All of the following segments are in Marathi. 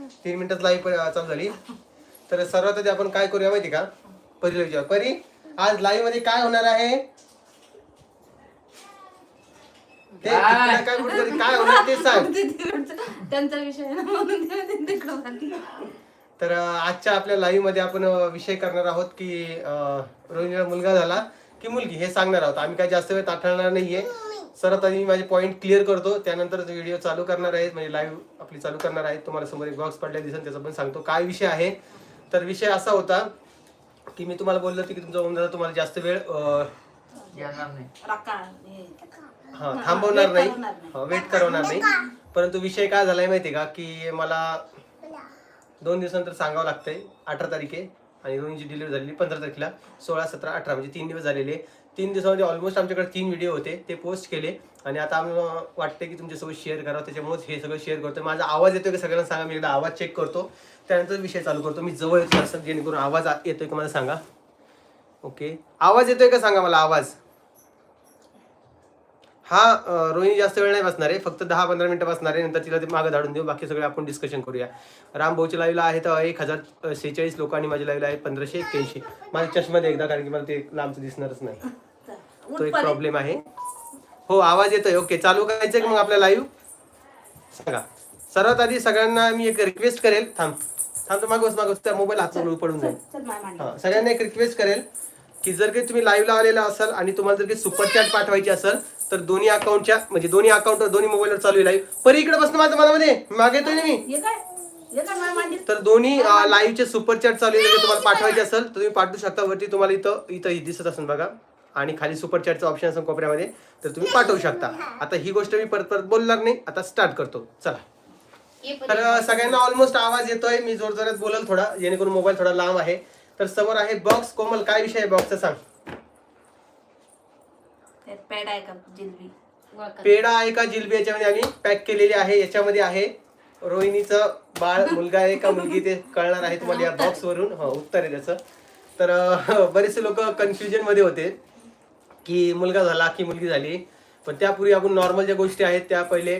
तीन मिनिटात लाईव्ह चालू झाली. तर सर्वात आधी आपण काय करूया माहिती का? परीला विचार. परी आज लाईव्हमध्ये काय होणार आहे? ते काय? कुठेतरी होणार ते सांग. ते तिकडचं- त्यांचा विषय आहे ना म्हणून ते ते तिकडं आली. तर अं, आजच्या आपल्या लाईव्हमध्ये आपण अं, विषय करणार आहोत की अं, रोहिणीला मुलगा झाला की मुलगी हे सांगणार आहोत. आम्ही काय जास्त वेळ ताठवणार नाहीये. सर्वात आधी मी माझे पॉईंट क्लिअर करतो. त्यानंतर व्हिडिओ चालू करणार आहेत म्हणजे लाईव्ह आपली चालू करणार आहेत तुम्हाला समोर एक बॉक्स पडल्या दिसेल त्याचा पण सांगतो. काय विषय आहे? तर विषय असा होता की मी तुम्हाला बोललो होतो की तुमचा दादा तुम्हाला जास्त वेळ हे. थांबवणार नाही. वेट करवणार नाही. परंतु विषय काय झालाय माहिती का? की मला दोन दिवसानंतर सांगावं लागतंय अठरा तारीखे आणि रोहिणीची डिलिव्हरी झालेली पंधरा तारखेला सोळा सतरा अठरा म्हणजे तीन दिवस झालेले. तीन दिवसामध्ये ऑलमोस्ट आमच्याकडे तीन व्हिडिओ होते ते पोस्ट केले. आणि आता आम्हाला वाटते की तुमच्यासोबत शेअर करावं त्याच्यामुळेच हे सगळं शेअर करतो माझा आवाज येतोय का सगळ्यांना सांगा मी एकदा आवाज चेक करतो. त्यानंतर विषय चालू करतो. मी जवळ येतो असं जेणेकरून आवाज येतोय का मला सांगा. ओके आवाज येतोय का सांगा मला आवाज? हा रोहिणी जास्त वेळ नाही बसणार आहे. फक्त दहा पंधरा मिनिटं बसणार आहे. नंतर तिला ते मागं धाडून देऊ. बाकी सगळे आपण डिस्कशन करूया. राम भाऊच्या लाईव्हला आहे तर एक हजार सेहेचाळीस लोकांनी माझ्या लाईव्हला आहे पंधराशे एक्क्याऐंशी. माझ्या चष्मध्ये एकदा कारण की मला ते लांबचं दिसणारच नाही. तो एक. प्रॉब्लेम आहे. हो आवाज येतोय. ओके चालू करायचं का मग आपल्या लाईव्ह सांगा. सर्वात आधी सगळ्यांना मी एक रिक्वेस्ट करेल. थांब. थांब तर मागवस मागवस. त्या मोबाईल हातून पडून जाईल. हा सगळ्यांना एक रिक्वेस्ट करेल की जर काही तुम्ही लाईव्हला आलेला असाल आणि तुम्हाला जर काही सुपर चॅट पाठवायची असेल तर दोन्ही अकाउंटच्या म्हणजे दोन्ही अकाउंटवर दोन्ही मोबाईलवर चालू आहे लाईव्ह परी इकडे बसणं माझ्या मनामध्ये. मागे येतोय मी? तर दोन्ही लाईव्हचे सुपर चॅट चालू आहे. जर तुम्हाला पाठवायचे असेल तर तुम्ही पाठवू शकता. वरती तुम्हाला इथं इथं दिसत असेल बघा. आणि खाली सुपर चॅटचं ऑप्शन असेल कोपऱ्यामध्ये तर तुम्ही पाठवू शकता. आता ही गोष्ट मी परत परत बोलणार नाही. आता स्टार्ट करतो. चला. तर सगळ्यांना ऑलमोस्ट आवाज येतोय. मी जोर जोरात बोलल थोडा जेणेकरून मोबाईल थोडा लांब आहे. तर समोर आहे बॉक्स कोमल काय विषय आहे बॉक्सचा सांग. पॅड आहे का जिलबी? पेढा आहे का जिलबी? याच्यामध्ये आम्ही पॅक केलेली आहे. याच्यामध्ये आहे रोहिणीचं बाळ. मुलगा आहे का मुलगी ते कळणार आहे तुम्हाला या बॉक्स वरून. हो उत्तर आहे त्याचं. तर बरेचसे लोक कन्फ्युजनमध्ये होते. की मुलगा झाला की मुलगी झाली. पण त्यापूर्वी आपण नॉर्मल ज्या गोष्टी आहेत त्या पहिले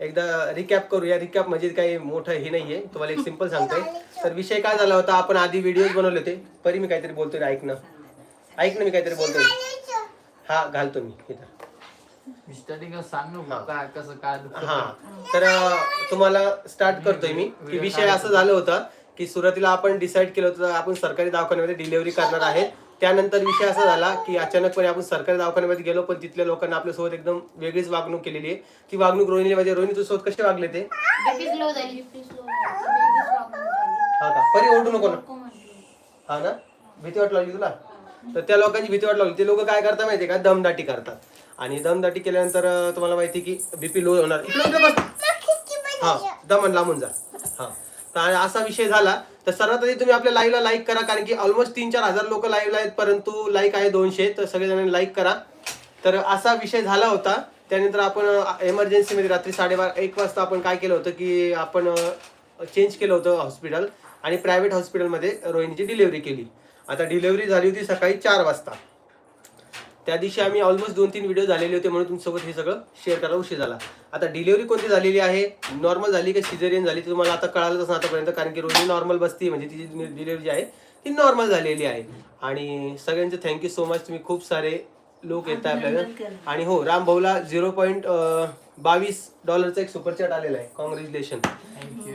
एकदा रिकॅप करूया. रिकॅप म्हणजे काही मोठं हे नाहीये. तुम्हाला एक सिंपल सांगतोय. तर विषय काय झाला होता? आपण आधी व्हिडिओज बनवले होते. परी मी काहीतरी बोलतोय रे, ऐक ना. ऐक ना मी काहीतरी बोलतोय. हा घालतो मी. इथं. हा. तर तुम्हाला स्टार्ट करतोय मी. की विषय असं झालं होतं की सुरुवातीला आपण डिसाईड केलं होतं आपण सरकारी दवाखान्यामध्ये डिलिव्हरी करणार आहे. त्यानंतर विषय असा झाला की अचानकपणे आपण सरकारी दवाखान्यामध्ये गेलो पण तिथल्या लोकांना आपल्यासोबत एकदम वेगळीच वागणूक केलेली आहे. ती वागणूक रोहिणी म्हणजे रोहिणी तुझ्यासोबत कसे वागले ते? बीपी स्लो झाली. बीपी स्लो झाली. हा का? परी ओरडू नको ना. हा ना? भीती वाट लागली तुला? तर त्या लोकांची भीती वाट लागली. ते लोक काय करतात माहितीये का? दमदाटी करतात. आणि दमदाटी केल्यानंतर तुम्हाला माहिती की बीपी लो होणार. हा दमन लांबून जा. हा. तर असा विषय झाला. तर सर्वात आधी तुम्ही आपल्या लाईव्हला लाईक करा कारण की ऑलमोस्ट तीन चार हजार लोक लाईव्हला आहेत परंतु लाईक आहे दोनशे तर सगळेजणांनी लाईक करा. तर असा विषय झाला होता. त्यानंतर आपण एमर्जन्सीमध्ये रात्री साडेबारा एक वाजता आपण काय केलं होतं की आपण चेंज केलं होतं हॉस्पिटल आणि प्रायव्हेट हॉस्पिटलमध्ये रोहिणीची डिलिव्हरी केली. आता डिलिव्हरी झाली होती सकाळी चार वाजता. त्या दिवशी आम्ही ऑलमोस्ट दोन तीन व्हिडिओ झालेले होते म्हणून तुमच्यासोबत हे सगळं शेअर करायला उशीर झाला. आता डिलिव्हरी कोणती झालेली आहे? नॉर्मल झाली का सिझेरियन झाली ते तुम्हाला आता कळालंच असं आतापर्यंत कारण की रोहिणी नॉर्मल बसती म्हणजे तिची डिलिव्हरी जी आहे ती नॉर्मल झालेली आहे. आणि सगळ्यांचे थँक्यू सो मच तुम्ही खूप सारे लोक येत आहे आपल्याला. आणि हो राम भाऊला झिरो पॉईंट बावीस डॉलरचा एक सुपर चॅट आलेला आहे. कॉंग्रॅच्युलेशन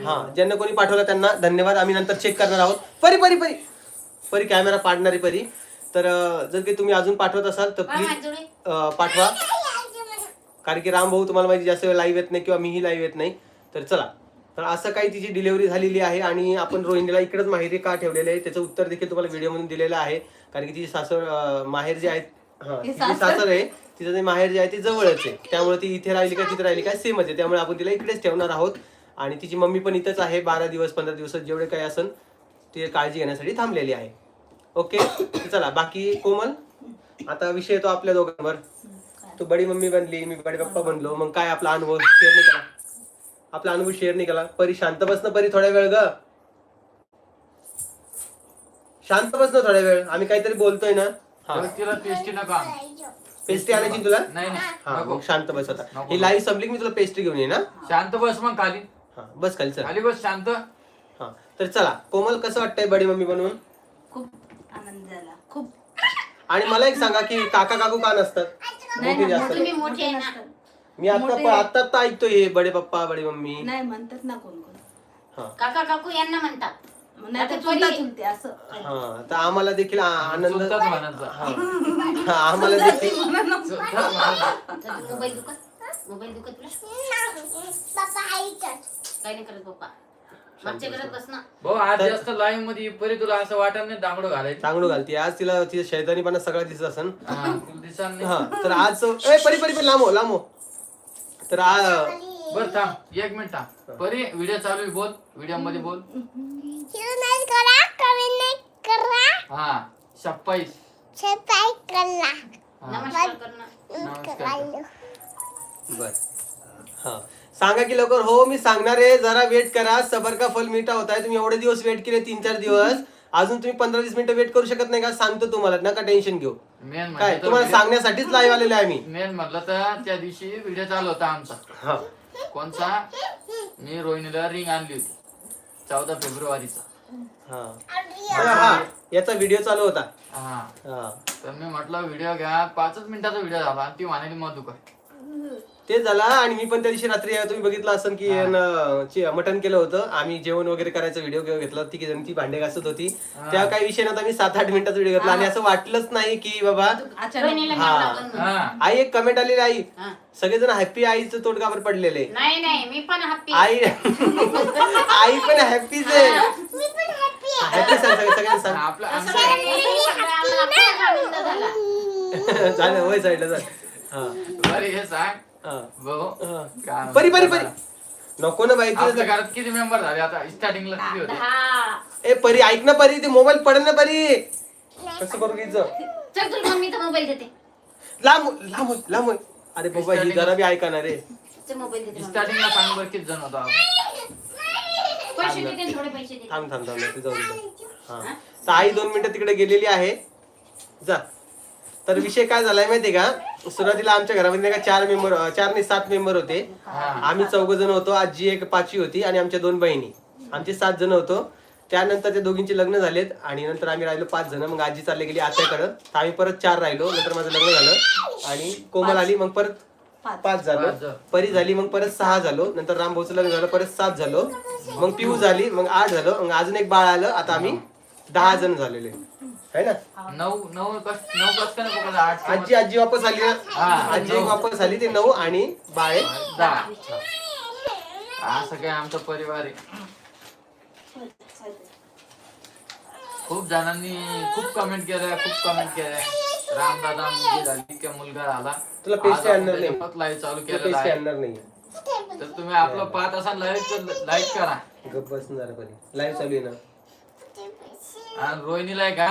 हा ज्यांना कोणी पाठवलं त्यांना धन्यवाद. आम्ही नंतर चेक करणार आहोत. परी परी परी. परी कॅमेरा पाडणारी परी. तर जर काही तुम्ही अजून पाठवत असाल तर प्लीज पाठवा. कारण की राम भाऊ तुम्हाला माहिती जास्त वेळ लाईव्ह येत नाही किंवा मीही लाईव्ह येत नाही. तर चला. तर असं काही तिची डिलिव्हरी झालेली आहे आणि आपण रोहिणीला इकडेच माहेरी का ठेवलेलं आहे त्याचं उत्तर देखील तुम्हाला व्हिडिओमधून दिलेलं आहे. कारण की तिची सासर माहेर जे आहेत हा तिची सासर. आहे तिचं जे माहेर जे आहे ते जवळच आहे. त्यामुळे ती इथे राहिली का तिथे राहिली का सेमच आहे. त्यामुळे आपण तिला इकडेच ठेवणार आहोत. आणि तिची मम्मी पण इथंच आहे बारा दिवस पंधरा दिवस जेवढे काही असेल ती काळजी घेण्यासाठी थांबलेली आहे. ओके चला बाकी कोमल? आता विषय येतो आपल्या दोघांवर. तू बडी मम्मी बनली मी बडे पप्पा बनलो मग काय आपला अनुभव? शेअर नाही केला. आपला अनुभव शेअर नाही केला. परी शांत बसणं परी थोड्या वेळ ग. शांत बसणं थोड्या वेळ. आम्ही काहीतरी बोलतोय ना. हा. तर तिला पेस्टी नका पेस्ट्री आणायची तुला? नाही नाही. हा नको. मग शांत बस आता. नको. ही लाईव्ह संपली की मी तुला पेस्ट्री घेऊन ये ना शांत बस मग खाली. हा बस खाली चल. खाली बस शांत. हा तर चला. कोमल कसं वाटतंय बडी मम्मी बनवून? खूप आणि मला एक सांगा की काका काकू का नसतात? नाही मोठे ना, जास्त. तुम्ही मोठे आहे ना. नसतात. मी आता मोठे- आता आता ऐकतोय हे बडे पप्पा बडे मम्मी. नाही म्हणतात ना कोण कोण. हा. काका काकू यांना म्हणतात. नाही तर आता चुलता परी- चुलते असं. हा तर आम्हाला देखील आ- आनंद चुलताच. हा. हा, आम्हाला देखील चुलताच. तर मोबाईल दुखत मोबाईल दुखत तुला काय नाही करत पप्पा. मागच्या करत बस ना. भाऊ आज जास्त लाईव्हमध्ये परी तुला असं वाटत नाही दांगडो घालायचं? चांगलं घालते. आज तिला तिचा शैतानीपणा सगळा दिसत असन. हा, तुला दिसाल नाही. हा तर आज ए परी परी परी लांबो लांबो तर आ बर थांब एक मिनिट थांब. परी व्हिडिओ चालू आहे बोल. व्हिडिओमध्ये बोल. हा शप्पाईस हा, नमस्कार. करणं नमस्कार. बर. हा. सांगा की लवकर. हो मी सांगणार आहे. जरा वेट करा. सबर का फल मिठा होत आहे. तुम्ही एवढे दिवस वेट केले तीन चार दिवस. अजून तुम्ही पंधरा वीस मिनिटं वेट करू शकत नाही का? सांगतो तुम्हाला. नका टेन्शन घेऊ. मेन काय? तुम्हाला सांगण्यासाठीच लाईव्ह आलेलो आहे मी. मेन म्हटलं तर त्या दिवशी व्हिडिओ चालू होता आमचा. हा. कोणचा? मी रोहिणीला रिंग आणली होती. चौदा फेब्रुवारीचा. हा. हा. याचा व्हिडिओ चालू होता. हा. हा. तर मी म्हटलं व्हिडिओ घ्या. पाचच मिनिटाचा व्हिडिओ झाला. ती म्हणाली दुका ते झाला आणि मी पण त्या दिवशी रात्री तुम्ही बघितलं असं की मटन केलं होतं. आम्ही जेवण वगैरे करायचा व्हिडिओ घेतला. ती जण ती भांडे घासत होती. त्या काही विषय नव्हता. मी सात आठ मिनिटाचा व्हिडिओ घेतला. आणि असं वाटलंच नाही की बाबा अचानक रोहिणीला हा. नाव लागलं म्हणून. हा. आई एक कमेंट आलेली आई. हा. सगळेजण हॅप्पी आईचं तोडगावर पडलेले? नाही नाही. मी पण हॅप्पी आई आई पण हॅप्पीच आहे. हॅपी सांग सगळ्या- सगळ्यांना सांग. आपलं आमचं झाला झालं वय साईडला झालं. हा. बरं हे सांग. भाऊ हा. परी परी परी. नको ना बाई आपल्या तुला घरात किती मेंबर झाले? आता स्टार्टिंगला किती होते? ए परी ऐक ना परी ते मोबाईल पडेल ना परी. कसं करू घ्यायचं चल तुला मम्मीचा मोबाईल देते. लांब लांब लांब. अरे बाबा ही जरा बी ऐका ना रे चल मोबाईल देते मम्मी. स्टार्टिंगला सांग बरं किती जण होता आपण. पैसे देते थोडे पैसे देते. थांब थांब थांब तू जाऊ दे हा? तर आई दोन मिनिटं तिकडे गेलेली आहे. जा. तर विषय काय झालाय माहितीये का? सुरुवातीला आमच्या घरामध्ये नाही का चार मेंबर चार नाही सात मेंबर होते. हा. आम्ही चौघ जण होतो आजी एक पाचवी होती आणि आमच्या दोन बहिणी. आमचे सात जण होतो. त्यानंतर त्या दोघींचे लग्न झालेत आणि नंतर आम्ही राहिलो पाच जण. मग आजी चालली गेली आत्याकडं. तर आम्ही परत चार राहिलो. नंतर माझं लग्न झालं. आणि कोमल आली मग परत पाच. पाच झालो. पाच झालो. परी झाली मग परत सहा झालो. नंतर रामभाऊचं लग्न झालं परत सात झालो. मग पिऊ झाली मग आठ झालो. मग अजून एक बाळ आलं. आता आम्ही दहा जण झालेले है ना? नऊ नऊ कस नऊ कस का? आठ आजी आजी वापस आली ना हा, आजी नऊ. वापस आली ते नऊ आणि बाळे. दहा. असं काय आमचा परिवार आहे. खूप जणांनी खूप कमेंट केल्या खूप कमेंट केल्या. रामदादा मुलगी झाली की मुलगा झाला. तुला पेस्ट्री आज आपण नाही. त्याच्यात live चालू केलेलं पेस्ट्री आहे. आणणार नाही. तर तुम्ही आपलं पाहत असाल लाईव्ह लाईक करा. गप्प बसणार परी. लाईव्ह चालू आहे ना? आणि रोहिणीला आहे का?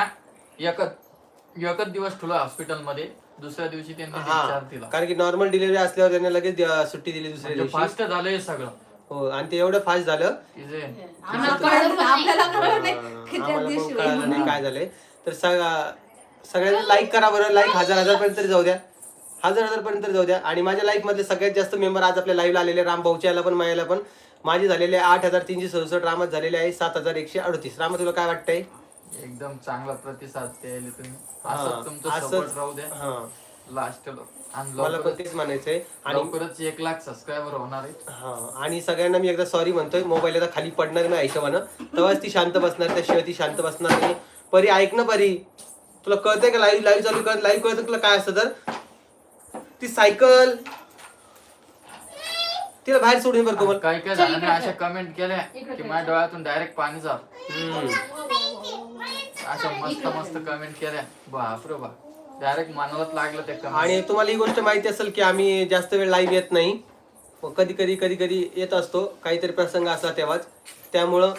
एकच एकच दिवस ठेवलं हॉस्पिटलमध्ये दुसऱ्या दिवशी त्यांनी हा दिला. कारण की नॉर्मल डिलिव्हरी असल्यावर त्यांना लगेच द्या- सुट्टी दिली दुसऱ्या म्हणजे दिवशी. फास्ट झालंय सगळं. हो आणि ते एवढं फास्ट झालं की जे आम्हाला कळलं पण आपल्याला कळलं नाही. की त्या आम्हाला दिवशी पण कळालं नाही काय झालंय. तर सग- सगळ्यांनी लाईक करा बरं लाईक हजार हजार पर्यंत तरी जाऊ द्या. हजार हजार पर्यंत तरी जाऊ द्या. आणि माझ्या लाईफ मधले सगळ्यात जास्त मेंबर आज आपल्या लाईव्हला आलेले राम भाऊच्याला पण मायाला पण. माझे झालेले आठ हजार तीनशे सदुसष्ट रामात झालेले आहे सात हजार एकशे अडतीस. रामा तुला काय वाटतंय? एकदम चांगला प्रतिसाद द्यायला तुम्ही. तुमचं असंच- सपोर्ट राहू द्या. हा. लास्ट आणि मला पण लवकरच तेच म्हणायचंय. आणि लवकरच एक लाख सबस्क्रायबर होणार आहे. हा. आणि सगळ्यांना मी एकदा सॉरी म्हणतोय. मोबाईल आता खाली पडणार नाही हिशोबानं तेव्हाच ती शांत बसणार त्याशिवाय ती शांत बसणार नाही. परी ऐक ना परी. तुला कळतंय का लाईव्ह लाईव्ह चालू कर लाईव्ह कळतं तुला काय असतं तर? ती सायकल तिला बाहेर सोडून बरं कोमल. काही काही जणांनी अशा कमेंट केल्या की माझ्या डोळ्यातून डायरेक्ट पाणी हम्म. अशा मस्त मस्त कमेंट केल्या. बापरे बा. डायरेक्ट लागलं ते कमेंट आणि तुम्हाला ही गोष्ट माहिती असेल की आम्ही जास्त वेळ लाईव्ह येत नाही. कधी कधी कधी कधी येत असतो. काहीतरी प्रसंग असला तेव्हाच. त्यामुळं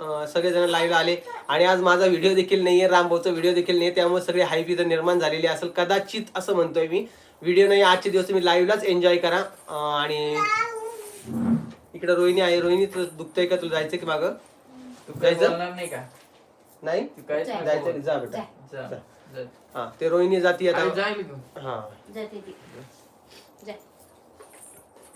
अं, सगळेजण लाईव्ह आले. आणि आज माझा व्हिडिओ देखील नाहीये. रामभाऊचा व्हिडिओ देखील नाही त्यामुळे सगळी हाईप इथं निर्माण झालेली असेल. कदाचित असं म्हणतोय मी. व्हिडिओ नाही. आजचे दिवस तुम्ही लाईव्हलाच एन्जॉय करा. अं, आणि इकडे रोहिणी आहे. रोहिणी तुला दुखतंय का? तुला जायचं की मागं? तू काही जायचं? बोलणार नाही का? नाही? नको जायचं. जा बेटा. जा, जा. जा. हा ते रोहिणी जाती आता. घेऊन हा. जाते ती. जा.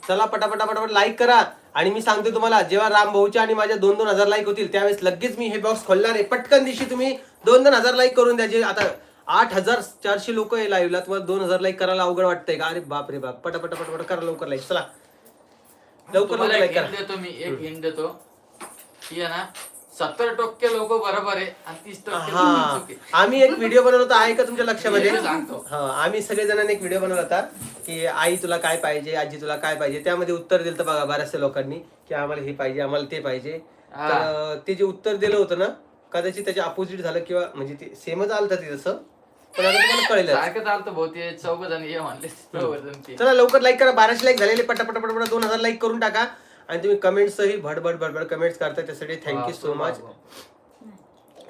चला पटापटा पटापट लाईक करा. आणि मी सांगतो तुम्हाला जेव्हा राम भाऊच्या आणि माझ्या दोन दोन हजार लाईक होतील त्यावेळेस लगेच मी हे बॉक्स खोलणार आहे. पटकन दिवशी तुम्ही दोन दोन हजार लाईक करून द्यायचे आता आठ हजार चारशे लोक आहे लाईव्हला तुम्हाला दोन हजार लाईक करायला अवघड वाटतंय का? अरे बाप रे बाप. पटापटा पटापट करा लवकर लाईक चला. लवकर तुम्हाला लवकर एक लाईक देतो मी. एक हिंट देतो. आहे ना? सत्तर टक्के लोक बरोबर आहे आणि तीस टक्के हा. लोकं. आम्ही एक व्हिडिओ बनवला होता आहे का तुमच्या लक्षामध्ये? मी सांगतो. हा आम्ही सगळे जणांनी एक व्हिडिओ बनवला होता की आई तुला काय पाहिजे आजी तुला काय पाहिजे? त्यामध्ये उत्तर दिलं होतं बघा बऱ्याचशा लोकांनी की आम्हाला हे पाहिजे आम्हाला ते पाहिजे. हा. तर ते जे उत्तर दिलं होतं ना कदाचित त्याच्या अपोजिट झालं किंवा म्हणजे ते सेमच आलं होतं ते तसं पण आता तुम्हाला कळलं सारखं चालतं भाऊ ते चौघ जण ये म्हणले चौघ जण ते. चला लवकर लाईक करा. बाराशे लाईक झालेले पटापट पटापट दोन हजार लाईक करून टाका. आणि तुम्ही कमेंट्सही भडभड भडभड कमेंट्स करता त्यासाठी थँक्यू सो मच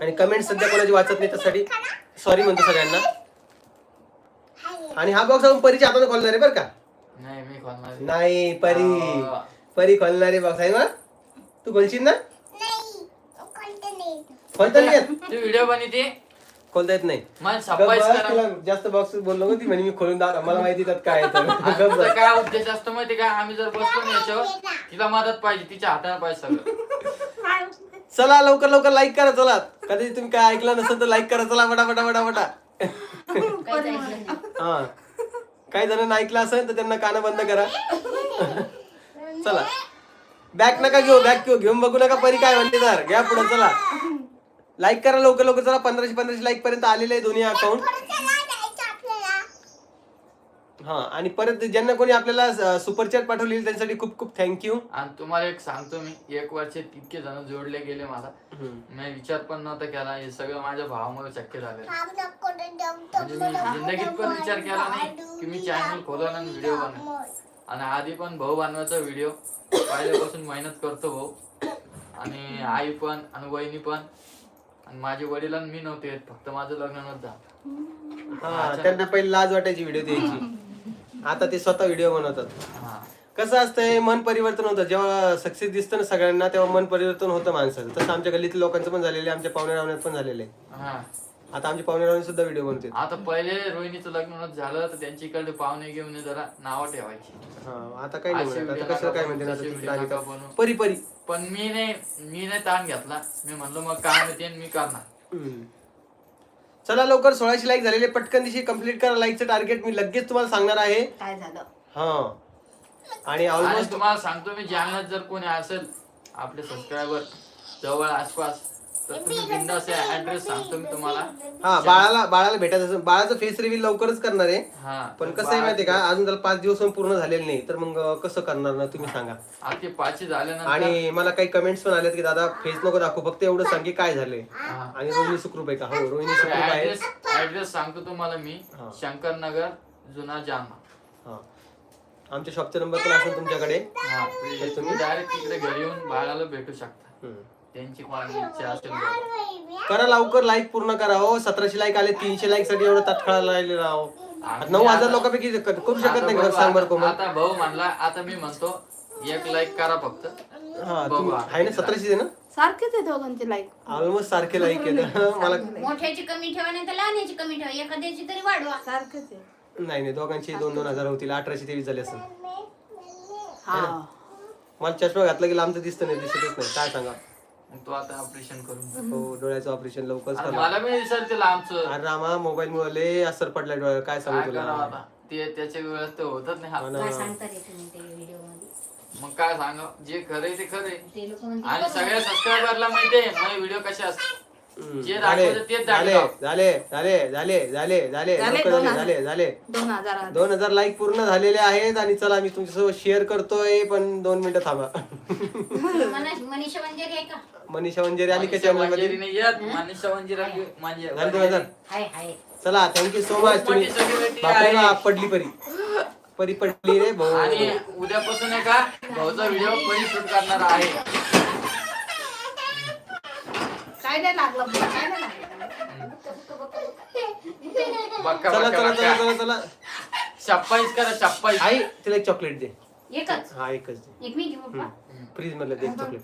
आणि कमेंट सध्या कोणाची वाचत नाही त्यासाठी सॉरी म्हणतो सगळ्यांना. आणि हा बॉक्स आपण परीच्या हाताने खोलणार आहे बरं का? नाही मी खोलणार आहे. नाही परी. परी खोलणारे बॉक्स आहे ना? तू खोलशील ना? खोलता नाही. व्हिडिओ बनवते. खोलता येत नाही. मला गप्प सप्पाईस बस, करा. तुला जास्त बॉक्स बोललो होती म्हणे मी खोलून दाखव मला माहिती त्यात काय आहे तर. आणि गप्प तुझा बस. काय उद्देश असतो माहिती का? आम्ही जर बसलो ना याच्यावर तिला मदत पाहिजे तिच्या हाताने पाहिजे सगळं. चला लवकर लवकर लाईक करा चला. कधी तुम्ही काय ऐकलं नसेल तर लाईक करा. चला फटा फटा फटा फटा काहीच ऐकलं नाही. हा. काही जणांना ऐकलं असेल तर त्यांना कानं बंद करा. चला. बॅग नका घेऊ बॅग घेऊ. घेऊन बघू नका परी काय म्हणते तर. घ्या पुढे चला. लाईक करा लवकर लवकर. चला पंधराशे पंधराशे लाईक पर्यंत आलेले आहे दोन्ही अकाउंट हा आणि परत ज्यांना कोणी आपल्याला सुपर चॅट पाठवलेली त्यांच्यासाठी खूप खूप थँक्यू आणि तुम्हाला एक सांगतो मी एक वर्ष तितके जण जोडले गेले मला. मी विचार पण नव्हता केला हे सगळं माझ्या भावामुळे शक्य झालं म्हणजे मी जिंदगीत पण विचार केला नाही की मी चॅनल खोलन आणि व्हिडिओ बनवेन आणि आधी पण भाऊ बनवायचा व्हिडिओ पहिल्यापासून मेहनत करतो भाऊ. आणि आई पण आणि वहिनी पण. आणि माझे वडील आणि मी नव्हते येत, फक्त माझं लग्न नव्हतं झालं. हा त्यांना पहिले लाज वाटायची व्हिडिओ द्यायची. आता ते स्वतः व्हिडिओ बनवतात. हा. कसं असतंय मन परिवर्तन होतं. जेव्हा सक्सेस दिसतं ना सगळ्यांना तेव्हा मन परिवर्तन होतं माणसाचं. तसं आमच्या गल्लीतील लोकांचं पण झालेलं आहे आमच्या पाहुणे रावण्यात पण झालेलं आहे. हा. आता आमचे पाहुणे सुद्धा व्हिडिओ बनवते आता पहिले रोहिणीचं लग्न झालं तर त्यांची इकडे पाहुणे घेऊन ये जरा नावं ठेवायची. हा आता काय नाही असे म्हणत आता video कशाला काय म्हणते ना आता बनवू, ती तसे राधिका. video नका बनवू. परी परी. पण मी नाही मी नाही ताण घेतला. मी म्हणलो मग काय माहिती आणि मी करणार. हम्म. चला लवकर सोळाशे लाईक झालेले. पटकन दिवशी कंप्लीट करा. लाईकचं टार्गेट मी लगेच तुम्हाला सांगणार आहे. काय झालं? हा. आणि आणि ऑलमोस्ट तुम्हाला सांगतो मी जालन्यात जर कोणी असेल आपले सबस्क्रायबर जवळ आसपास तर तुम्ही बिंदास ऍड्रेस सांगतो मी तुम्हाला. हा बाळाला बाळाला भेटायचं असेल बाळाचं फेस रिव्हील लवकरच करणार आहे. हा पण कसं आहे माहितीये का? अजून त्याला पाच दिवस पण पूर्ण झालेले नाही. तर मग कसं करणार ना तुम्ही सांगा. ते पाचशे झाल्यानंतर आणि मला काही कमेंट्स पण आलेत की दादा फेस नको दाखवू फक्त एवढं सांग की काय झालंय. हा. आणि रोहिणी सुखरूप आहे का? हो रोहिणी सुखरूप आहे. ऍड्रेस ऍड्रेस सांगतो तुम्हाला मी. हा. शंकर नगर जुना जालना हा. आमच्या शॉपचा नंबर पण असेल तुमच्याकडे. हा तुम्ही डायरेक्ट तिकडे घरी येऊन बाळाला भेटू शकता. हम्म. त्यांची कोणाची इच्छा असेल तर. करा लवकर लाईक पूर्ण करा हो. सतराशे लाईक आले तीनशे लाईकसाठी एवढं तत्काळ राहिलेलं राहो आता नऊ हजार लोकांपैकी करू शकत नाही सांग बरं कोमल. आता भाऊ म्हणला आता मी म्हणतो एक लाईक करा फक्त. हा आहे ना सतराशे आहे ना सारखेच आहे दोघांचे लाईक ऑलमोस्ट सारखे लाईक केलं मला मोठ्याची कमी ठेवा नाही तर कमी ठेवा. एखाद्याची तरी वाढवा. सारखेच आहे. नाही नाही दोघांचे दोन दोन हजार होतील. अठराशे तेवीस झाले असेल. हा. मला चष्मा घातला की लांबचं दिसतं नाही दिसतच नाही. काय सांगा? तो आता ऑपरेशन करून हो डोळ्याचं ऑपरेशन लवकरच अरे करा मला मी अरे रामा मोबाईल मुळे असर पडलाय डोळ्यावर. काय सांगू काय करावं तुला आता? ते त्याच्या वेळेस ते होतच नाही. हो. ना. काय सांगतात तुम्ही ते व्हिडिओमध्ये मग काय सांगा जे खरंय ते खरंय. ते लोक म्हणते आणि सगळ्या सबस्क्रायबरला माहितीये माझे व्हिडिओ कसे असतात. जे झाले. दाखवतं तेच झाले. झाले झाले झाले झाले झाले. झाले, दोन झाले हजार. झाले झाले. दोन हजार आले. दोन हजार लाईक पूर्ण झालेले आहेत आणि चला मी तुमच्यासोबत शेअर करतोय पण दोन मिनिटं थांबा. मना- मनीषा वंजारी आहे का? मनीषा वंजेरी आली का मनीषा चॅनल वंजारी मध्ये नाही येत. मनीषा वंजिरा म्हणजे झाले दोन हजार? हाय हाय. चला थँक्यू सो मच तुम्ही मोठी celebrity बापरे आहे. बाप, पडली परी. परी पडली रे भाऊ. आणि उद्यापासून आहे का भाऊचा व्हिडिओ परी शूट करणार आहे. काय नाही लागलं मला, काय नाही लागलं. बक्का चला बक्का चला चला बक्का चला. चला करा छप्पाईस आई तिला एक चॉकलेट दे. एकच? हा एकच दे. एक मी घेऊ पप्पा? फ्रीज मधलं दे चॉकलेट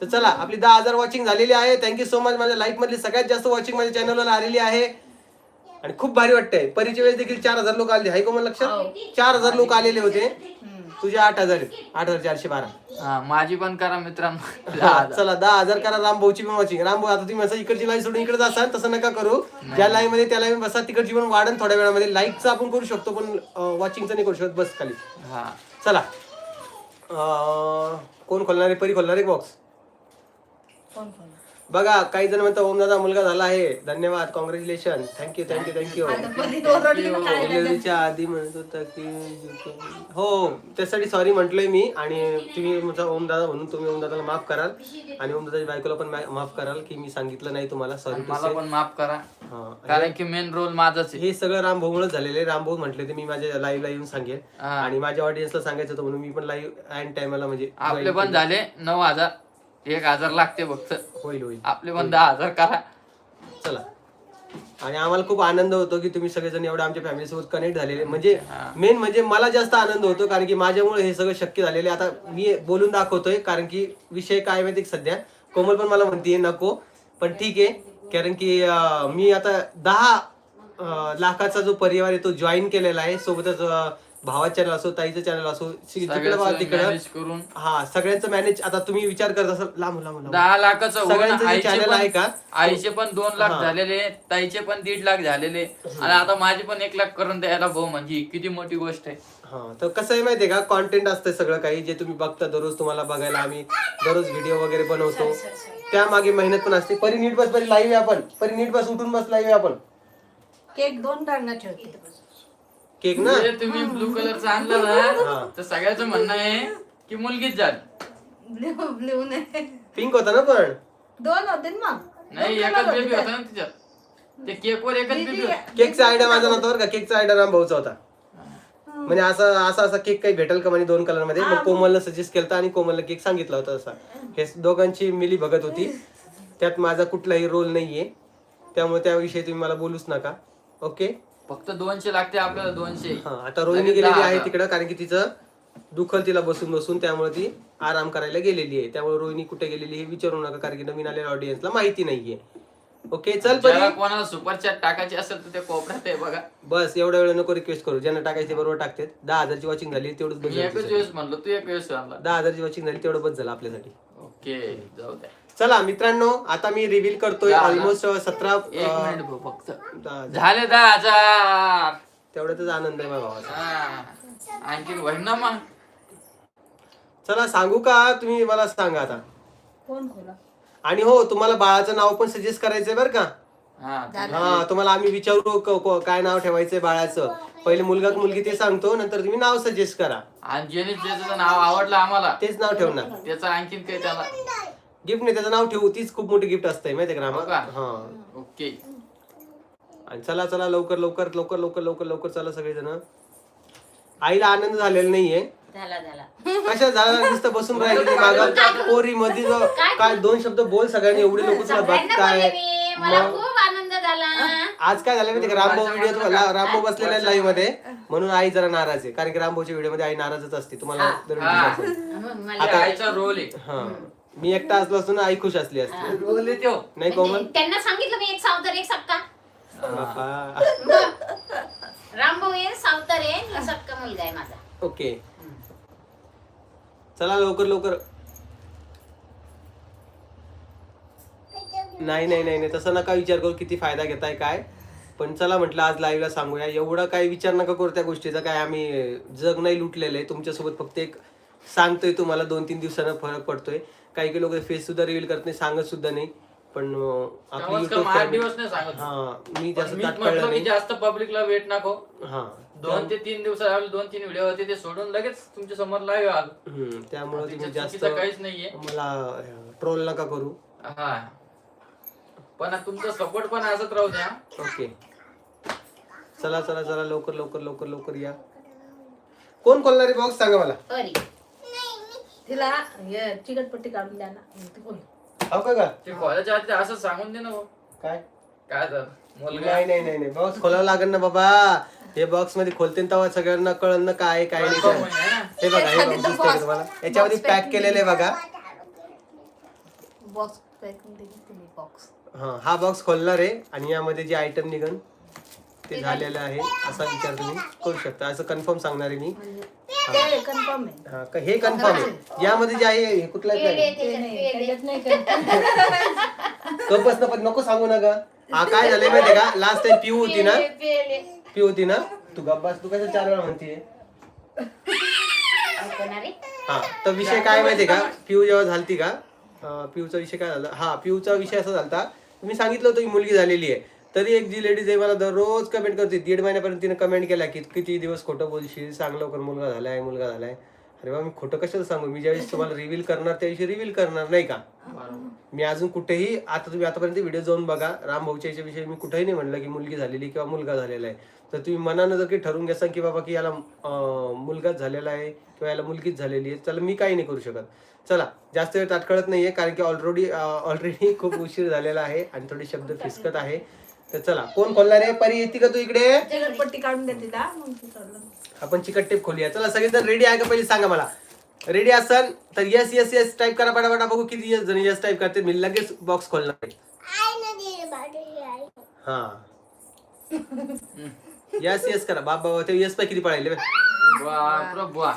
तर चला आपली दहा हजार वॉचिंग झालेली आहे. थँक्यू सो मच माझ्या लाईफ मधली सगळ्यात जास्त वॉचिंग माझ्या चॅनलवर आलेली आहे. आणि खूप भारी वाटतंय. परीच्या वेळेस देखील चार हजार लोक आले. हाय कोमल लक्षात? चार हजार लोक आलेले होते. तुझे आठ हजार आहेत. आठ हजार चारशे बारा. हा माझी पण करा मित्रांनो हा, चला दहा हजार करा रामभाऊची पण वॉचिंग रामभाऊ आता तुम्ही असं इकडची लाईन सोडून इकडे असाल तसं नका करू. ज्या लाईन मध्ये त्या लाईन बसा तिकडची पण वाढन थोड्या वेळामध्ये. लाईकचं आपण करू शकतो पण वॉचिंगचं नाही करू शकत बस खाली. हा. चला. अं, कोण खोलणार आहे? परी खोलणार आहे बॉक्स कोण कोण बघा काही जण म्हणतात ओमदादा मुलगा झाला आहे. धन्यवाद congratulation thank you thank you thank you डिलिव्हरीच्या आधी म्हणत होता की हो त्यासाठी सॉरी म्हटलंय मी. आणि तुम्ही तुमचा ओमदादा म्हणून तुम्ही ओमदादाला माफ कराल. आणि ओमदादाच्या बायकोला पण माफ कराल की मी सांगितलं नाही तुम्हाला. सॉरी मला पण माफ करा. कारण की मेन रोल माझाच आहे. हे सगळं रामभाऊमुळे झालेलं आहे. रामभाऊ म्हटले ते मी माझ्या लाईव्हला येऊन सांगेन. हा. आणि माझ्या ऑडियन्सला सांगायचं होतं म्हणून मी पण लाईव्ह अँड टायमाला म्हणजे आपले पण. झाले नऊ हजार. एक हजार लागते फक्त. होईल होईल. आपले पण दहा हजार करा. चला. आणि आम्हाला खूप आनंद होतो की तुम्ही सगळेजण एवढे आमच्या फॅमिली सोबत कनेक्ट झालेले. म्हणजे मेन म्हणजे मला जास्त आनंद होतो कारण की माझ्यामुळे हे सगळं शक्य झालेले आता मी बोलून दाखवतोय कारण की विषय काय माहिती सध्या? कोमल पण मला म्हणतीये नको. पण ठीक आहे. कारण की मी आता दहा लाखाचा जो परिवार आहे तो जॉईन केलेला आहे. सोबतच अं, भावाचं चॅनल असो ताईचं चॅनल असो तिकडे बघा तिकडं. मॅनेज करून. हा सगळ्यांचं मॅनेज आता तुम्ही विचार करत असाल लांब लांब दहा लाखाचं channel आहे का? आईचे पण दोन लाख. झालेले ताईचे पण दीड लाख झालेले. आणि आता माझे पण एक लाख करून द्यायला भाऊ म्हणजे ही किती मोठी गोष्ट आहे. हा तर कसं आहे माहितीये का? कॉन्टेंट असतं सगळं काही जे तुम्ही बघता दररोज तुम्हाला बघायला. आम्ही दररोज व्हिडिओ वगैरे बनवतो. त्यामागे मेहनत पण असते. परी नीट बस परी लाईव्ह आपण. परी नीट बस उठून बस लाईव्ह आपण. केक दोन होते केक ना? जे तुम्ही ब्लू कलरचा आणला हा. ना तर सगळ्याचं म्हणणं आहे की मुलगीच झाली ब्ल्यू ब्ल्यू नाही. पिंक होता ना पण? दोन होते ना मग. नाही दोन एकच होते बेबी. होता. ना तिच्यात. ते केक वर एकच बेबी होता. केकचा आयडिया माझा नव्हता बरं का? केकचा आयडिया राम भाऊचा होता म्हणजे असा असा असा केक काही भेटेल का म्हणजे दोन कलरमध्ये? मग कोमलला सजेस्ट केलता आणि कोमलला केक सांगितला होता तसा. हे दोघांची मिली भगत होती. त्यात माझा कुठलाही रोल नाहीये. त्यामुळे त्याविषयी तुम्ही मला बोलूच नका. ओके फक्त दोनशे लागते आपल्याला दोनशे. हा आता रोहिणी गेलेली आहे. तिकडं कारण की तिचं दुखल तिला बसून बसून त्यामुळे ती आराम करायला गेलेली आहे. त्यामुळे रोहिणी कुठे गेलेली हे विचारू नका कारण की नवीन आलेल्या ऑडियन्सला माहिती नाहीये. ओके चल ज्याला परी. कोणाला सुपर चॅट टाकायची असेल तर ते कोपऱ्यात आहे बघा. बस एवढ्या वेळ नको रिक्वेस्ट करू. ज्यांना टाकायचे बरोबर टाकतात. दहा हजारची वॉचिंग झाली तेवढंच बस मी झालं एकच तुझ्यासाठी. वेळेस म्हणलो तू एक वेळेस आणला. दहा हजारची वॉचिंग झाली तेवढं बस झालं आपल्यासाठी. ओके जाऊ द्या. चला मित्रांनो आता मी रिव्हील करतोय ऑलमोस्ट सतरा एक अं, मिनिट भाऊ फक्त. दहा- झाले दहा हजार. तेवढ्यातच आनंद आहे माझ्या भावाचा. हा. आणखी होईल ना मग? चला सांगू का? तुम्ही मला सांगा आता. खोला? आणि हो तुम्हाला बाळाचं नाव पण सजेस्ट करायचंय बरं का? हा हा तुम्हाला आम्ही विचारू क- क- काय नाव ठेवायचंय बाळाचं. पहिले मुलगा का मुलगी ते सांगतो नंतर तुम्ही नाव सजेस्ट करा. आणि नाव आवडलं आम्हाला तेच नाव ठेवणार. त्याचं आणखीन काही त्याला गिफ्ट नाही त्याचं नाव ठेवू. तीच खूप मोठी गिफ्ट असते माहितीये का हो रामा का? हा. ओके. आणि चला चला लवकर लवकर लवकर लवकर लवकर लवकर चला सगळेजण. आईला आनंद झालेला नाहीये. झाला झाला. कशा झाला? नुसतं बसून राहिली माग. पोरी मध्ये जो काय दोन शब्द बोल सगळ्यांनी एवढे लोक तुला बघताय मग खूप आनंद झाला. आज काय झालं माहिती का? रामभाऊ व्हिडिओ तुम्हाला रामभाऊ बसलेला लाईव्हमध्ये. म्हणून आई जरा नाराज आहे. कारण की रामभाऊच्या व्हिडिओमध्ये आई नाराजच असते. तुम्हाला माझ्या आईचा रोल आहे. हा. मी एकटा असलो असतो ना आई खुश असली असते. रोल आहे तो. नाही कोमल? म्हणजे त्यांना सांगितलं मी एक सावतर एक. रामभाऊ आहे सावतर आहे सक्का मुलगा आहे माझा. ओके. चला लवकर लवकर. नाही नाही नाही नाही तसं नका विचार करू किती फायदा घेताय काय. पण चला म्हटलं आज लाईव्हला सांगूया. एवढा काही विचार नका करू त्या गोष्टीचा. काय आम्ही अं, जग नाही लुटलेलं आहे. तुमच्यासोबत फक्त एक सांगतोय तुम्हाला दोन तीन दिवसानं फरक पडतोय. काही काही लोक फेस सुद्धा रिव्हील करत नाही सांगत सुद्धा नाही. पण आपली तेव्हाच युट्यूब कम आठ दिवस नाही सांगत? हा मी पण जास्त मी ताट म्हटलं कळलं की नाही जास्त पब्लिकला वेट नको. हा. दोन ते तीन दिवसात दोन तीन व्हिडिओ होते ते सोडून लगेच तुमच्यासमोर लाईव्ह आलो. हम्म, त्यामुळे तुम्ही त्याच्यात जास्त चुकीचं काहीच नाहीये. मला ट्रोल नका करू. हा. पण तुमचा सपोर्ट पण असत राहू द्या. ओके. चला चला चला लवकर लवकर लवकर लवकर या. कोण खोलणारे बॉक्स सांगा मला. तिला हे चिकटपट्टी काढून द्या ना. ती खोल हो का का ते कॉलेज आधी असं सांगून दे ना भाऊ. काय? काय तर मुलगा. नाही नाही नाही नाही. बॉक्स खोलावं लागेल ना बाबा. हे बॉक्समध्ये खोलते ना तेव्हा सगळ्यांना कळन ना काय आहे, काय नाही काय. आहे ना? हे बघा हे दिसतंय का तुम्हाला? याच्यामध्ये पॅक केलेलं आहे बघा. बॉक्स पॅकिंग दिली तुम्ही बॉक्स हा हा बॉक्स खोलणार आहे आणि यामध्ये जे आयटम निघन ते झालेलं आहे असा विचार तुम्ही करू शकता. असं कन्फर्म सांगणार आहे मी. ते कन्फर्म आहे. हा, का- हे कन्फर्म आहे. यामध्ये जे आहे हे कुठलं आहे पेढे काय? ते त्याच्यात नाही. त्याच्यात confirm. ना पण नको सांगू ना ग हा काय झालंय माहितीये का? लास्ट टाइम पिऊ होती ना. पिऊ होती ना? तू गप्पास तू कसं चार वेळा म्हणतीये? हा तर विषय काय माहितीये का? पिऊ जेव्हा झालती का? अं, पिऊचा विषय काय झाला? हा पिऊचा विषय असा झालता. मी सांगितलं होतं की मुलगी झालेली आहे. तरी एक जी लेडीज आहे मला दररोज कमेंट करते. दीड महिन्यापर्यंत तिने कमेंट केला की किती दिवस खोटं बोलशील? सांग लवकर मुलगा झालाय मुलगा झालाय. अरे बा मी खोटं कशाला सांगू? मी ज्यावेळेस तुम्हाला रिव्हील करणार त्याविषयी रिव्हील करणार नाही का? मी अजून कुठेही आता तुम्ही आतापर्यंत व्हिडिओ जाऊन बघा. राम भाऊच्या विषयी मी कुठेही नाही म्हणलं की मुलगी झालेली किंवा मुलगा झालेला आहे. तर तुम्ही मनानं जर काही ठरवून घ्याल की बाबा की याला मुलगाच झालेला आहे किंवा याला मुलगीच झालेली आहे चला मी काही नाही करू शकत. चला जास्त वेळ ताटकळत नाहीये कारण की ऑलरेडी ऑलरेडी खूप उशीर झालेला आहे आणि थोडे शब्द फिसकत आहे. तर चला कोण खोलणार आहे? परी येते का तू इकडे? चिकटपट्टी काढून देते मग ती. आपण चिकट टेप खोलूया. चला सगळेजण रेडी आहे का पहिले सांगा मला. रेडी असाल तर येस येस येस टाईप करा पटापटा बघू किती येस जण येस टाईप करते मी लगेच बॉक्स खोलणार आहे. हा. यस यस करा. बाप बाबा ते यस पाय किती पळायले बे. बापरे बुवा.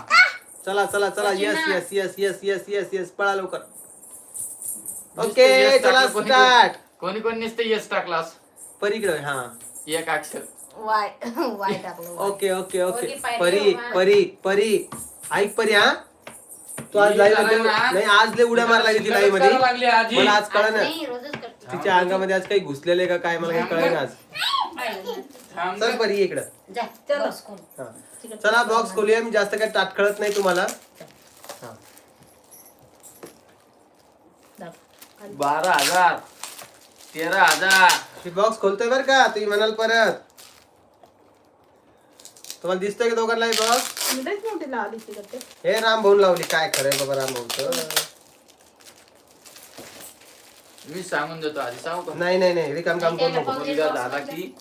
चला चला चला. Yes yes yes yes yes yes yes पळा लवकर. नुसतं ओके yes चला टाकलं, कोणी- स्टार्ट कोणी. कोणी नुसतं येस टाकलास परीकडे हा एक अक्षर वाय वाय टाकलं वाय. ओके ओके ओके परी. परी परी ऐक परी हा तू आज मी लाईव्ह ना. नाही आज लय उड्या मार लागली ती लाईव्हमध्ये लागली आजी. मला आज कळ आज ना नाही, रोजच करते. तिच्या अंगामध्ये आज काही घुसलेले का काय मला काही कळेल आज थांब चल परी इकडं जा, चला. बस कोण. हा. चला बॉक्स खोलूया मी जास्त काही ताट कळत नाही तुम्हाला हा. बारा हजार तेरा हजार मी बॉक्स खोलतोय बरं का तुम्ही म्हणाल परत. तुम्हाला दिसतोय की दोघांना बॉक्स मी लईच मोठी लावली चिकट हे राम भाऊन लावली काय खरंय बाबा राम भाऊचं मी सांगून देतो आधी सांगू का? नाही नाही नाही रिकाम काम करू नको. मुलगा झाला की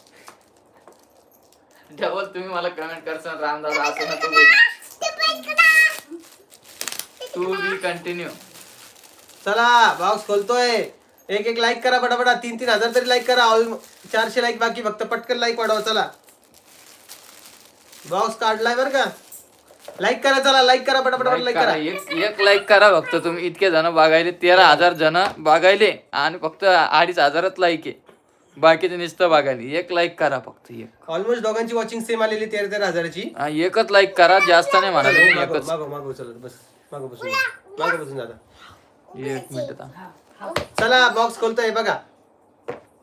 डबल तुम्ही मला कमेंट करसान रामदादा असं नको बोलू. तू बी कंटिन्यू चला बॉक्स खोलतोय. एक एक लाईक करा पटापटा तीन तीन हजार तरी लाईक करा. ऑल चारशे लाईक बाकी. फक्त पटकन लाईक वाढवा. चला. बॉक्स काढलाय बरं का. लाईक करा चला. लाईक करा पटापट लाईक करा. एक एक लाईक करा फक्त. तुम्ही इतके जण बघायले. तेरा हजार जण बघायले. आणि फक्त अडीच हजारच लाईक आहे. बाकीचे नुसतं बघायले. एक लाईक करा फक्त. एक. ऑलमोस्ट दोघांची वॉचिंग सेम आलेली तेरा तेरा हजाराची. हा, एकच लाईक करा. जास्त नाही म्हणा मागो एकच. मागो मागो चला. बस. मागो बसून मागो बसून जाता एक मिनिट. चला बॉक्स खोलतोय बघा.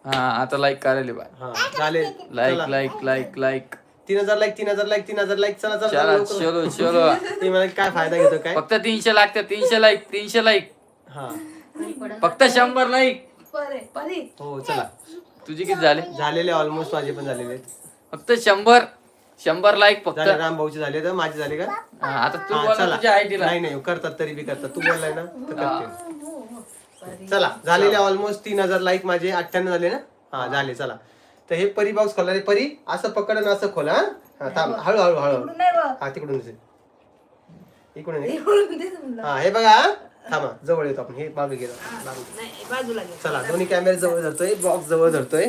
हा आता लाईक करायले बाय हा झाले. लाईक चला. लाईक लाईक लाईक तीन हजार लाईक तीन हजार लाईक तीन हजार लाईक चला चला चला लवकर. चलो चलो ते मला काय फायदा घेतो काय? फक्त तीनशे लागतात तीनशे लाईक तीनशे लाईक हा. फक्त शंभर लाईक परे परी. हो चला. तुझे किती झाले? झालेले ऑलमोस्ट माझे पण झालेले आहेत. फक्त शंभर शंभर लाईक फक्त. झाले राम भाऊचे झाले तर माझे झाले का? हा, आता तू हा, बोल चला. तुझ्या आयडीला नाही नाही करतात तरी बी करतात. तू बोललाय ना तर करते. चला झालेले ऑलमोस्ट तीन हजार लाईक माझे अठ्ठ्याण्णव झाले ना? हा झाले चला. तर हे परी बॉक्स खोला रे परी. असं पकड आणि असं खोला हा? हा थांब हळू हळू हळू इकडून नाही बघ. हा तिकडून दिसेल. इकडून ये. इकडून तेच म्हणलं. हा हे बघा हा. थांबा जवळ येतो आपण. हे मागे गेलो. नाही बाजूला घे. चला दोन्ही कॅमेरे जवळ धरतोय बॉक्स जवळ धरतोय.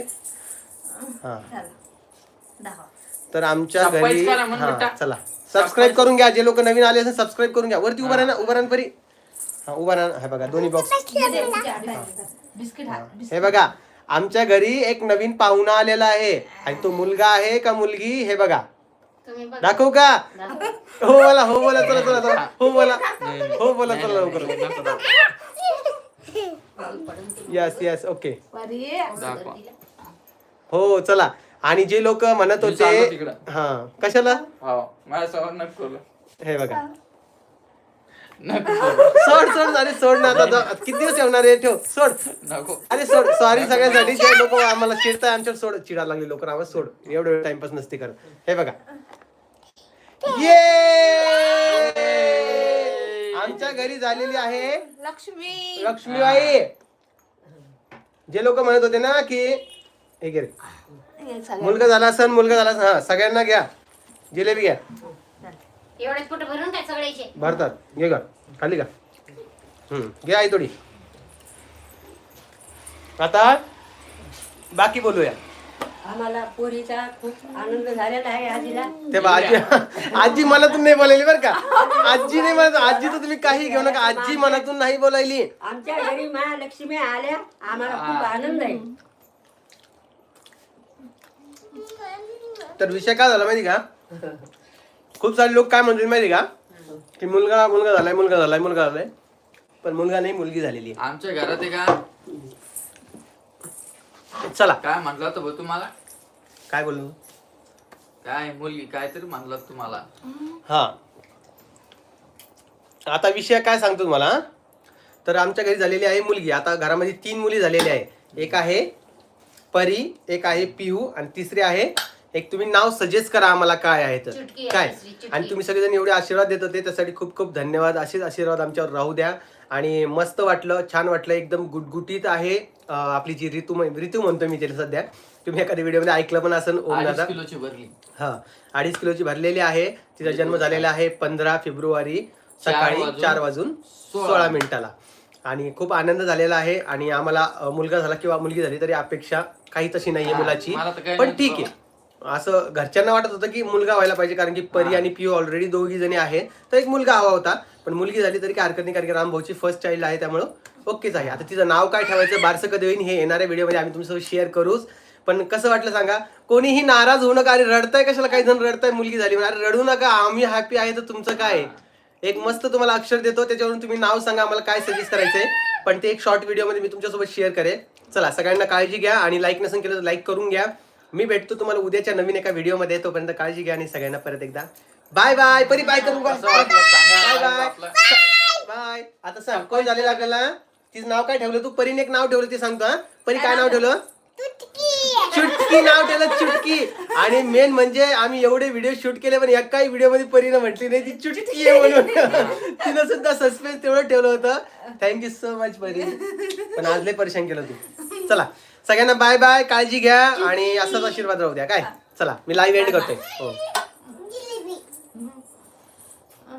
हा. चला. दहा तर आमच्या घरी करा हा, बेटा. चला. सबस्क्राईब करून घ्या. जे लोक नवीन आले असेल सबस्क्राईब करून घ्या. वरती उभा राहा ना उभा राहा ना परी. हा उभा राहा हे बघा दोन्ही बॉक्स बिस्किट हा हे. बघा आमच्या घरी एक नवीन पाहुणा आलेला आहे. आणि तो मुलगा आहे का मुलगी? हे बघा. दाखवू का. हो बोला हो बोला चला चला चला. हो बोला. हो बोला चला लवकर. यस यस ओके हो चला. आणि जे लोक म्हणत होते. हा कशाला? हो. हे बघा. नको. सोड सोड अरे सोड ना आता किती दिवस ठेवणार आहे? ठेव सोड. नको. अरे सोड सॉरी सगळ्यांसाठी. जे लोक आम्हाला चिडताय आमच्या सोड. चिडा लागले लोक आम्हाला सोड. एवढं वेळ टाइमपास नसते करत. हे बघा. ये आमच्या घरी झालेली आहे लक्ष्मी. लक्ष्मीबाई. जे लोक म्हणत होते ना की हे घे रे. मुलगा झाला सण मुलगा झाला सण हा सगळ्यांना घ्या. जिलेबी घ्या. एवढे पोट भरून काय सगळ्याचे. भरतात. घे का खाली का हम्म. घे आई थोडी. आता बाकी बोलूया. आम्हाला पोरीचा खूप आनंद झालेला आहे आजीला. ते बा आजी आजी मनातून नाही बोलायली बरं का? आजी नाही म्हणत आजी तर तुम्ही काही घेऊ नका. आजी मनातून नाही बोलायली. आमच्या घरी महालक्ष्मी आल्या. आम्हाला खूप आनंद आहे. तर विषय काय झाला माहिती का? खूप सारे लोक काय म्हणतील माहिती का? की मुलगा मुलगा झालाय मुलगा झालाय मुलगा झालाय. पण मुलगा नाही मुलगी झालेली आमच्या घरात आहे का? आहे चला. काय म्हटलं होतं भाऊ तुम्हाला? काय बोललो? काय मुलगी काहीतरी म्हणलं होतं तुम्हाला. हा. आता विषय काय सांगतो तुम्हाला हा? तर आमच्या घरी झालेली आहे मुलगी. आता घरामध्ये तीन मुली झालेली आहे. एक आहे परी एक आहे पिहू आणि तिसरी आहे एक तुम्ही नाव सजेस्ट करा आम्हाला काय आहे तर. चुटकी काय? चुटकी. आणि तुम्ही सगळेजण एवढे आशीर्वाद देत होते त्यासाठी खूप खूप धन्यवाद. असेच आशीर्वाद आमच्यावर राहू द्या. आणि मस्त वाटलं छान वाटलं एकदम गुटगुटीत आहे अं, आपली जी ऋतू म्हण- ऋतू म्हणतो मी तिला सध्या. तुम्ही एखाद्या व्हिडिओमध्ये ऐकलं पण असेल ओम अडीच दादा किलोची भरली. हा अडीच किलोची भरलेली आहे. तिचा जन्म झालेला आहे पंधरा फेब्रुवारी सकाळी वाजून चार वाजून सोळा सोळा मिनिटाला. आणि खूप आनंद झालेला आहे. आणि आम्हाला अ, मुलगा झाला किंवा मुलगी झाली तरी अपेक्षा काही तशी नाहीये हा, मुलाची. मला तर काही पण नाही ठीक आहे. असं घरच्यांना वाटत होतं की मुलगा व्हायला पाहिजे कारण की परी आणि पिओ ऑलरेडी दोघी जणी आहे तर एक मुलगा हवा होता पण मुलगी झाली तरी काय हरकत नाही कारण की राम भाऊची फर्स्ट चाइल्ड आहे त्यामुळं ओकेच आहे. आता तिचं नाव काय ठेवायचं? बारसं कधी होईल हे येणाऱ्या व्हिडिओमध्ये आम्ही तुमच्यासोबत शेअर करूच. पण कसं वाटलं सांगा? कोणीही नाराज होऊ नका अरे रडताय कशाला? काही जण रडताय मुलगी झाली अरे रडू नका आम्ही हॅपी आहे तर तुमचं काय? एक मस्त तुम्हाला अक्षर देतो त्याच्यावरून तुम्ही नाव सांगा आम्हाला काय सजेस्ट करायचंय. पण ते एक शॉर्ट व्हिडिओमध्ये मी तुमच्यासोबत शेअर करेन. चला सगळ्यांना काळजी घ्या आणि लाईक नसेल केलं तर लाईक करून घ्या. मी भेटतो तुम्हाला उद्याच्या नवीन एका व्हिडिओमध्ये. तोपर्यंत काळजी घ्या आणि सगळ्यांना परत एकदा. Bye bye. परी बाय सांगा बाय बाय. बाय आता सांग कोण झालेलं आपल्याला? तिचं नाव काय ठेवलं तू? परीने एक नाव ठेवलं ते सांगतो हा. परी काय नाव ठेवलं? चुटकी. नाव ठेवलं चुटकी. आणि मेन म्हणजे आम्ही एवढे व्हिडिओ शूट केले पण एकाही व्हिडिओमध्ये परीनं म्हटली नाही ती चुटकी आहे म्हणून. तिनं सुद्धा सस्पेन्स तेवढं ठेवलं होतं. थँक्यू सो मच परी. पण आज लय परेशान केलं तू. चला. सगळ्यांना बाय बाय काळजी घ्या आणि असाच आशीर्वाद राहू द्या. काय? चला मी लाईव्ह एंड करतोय. हो.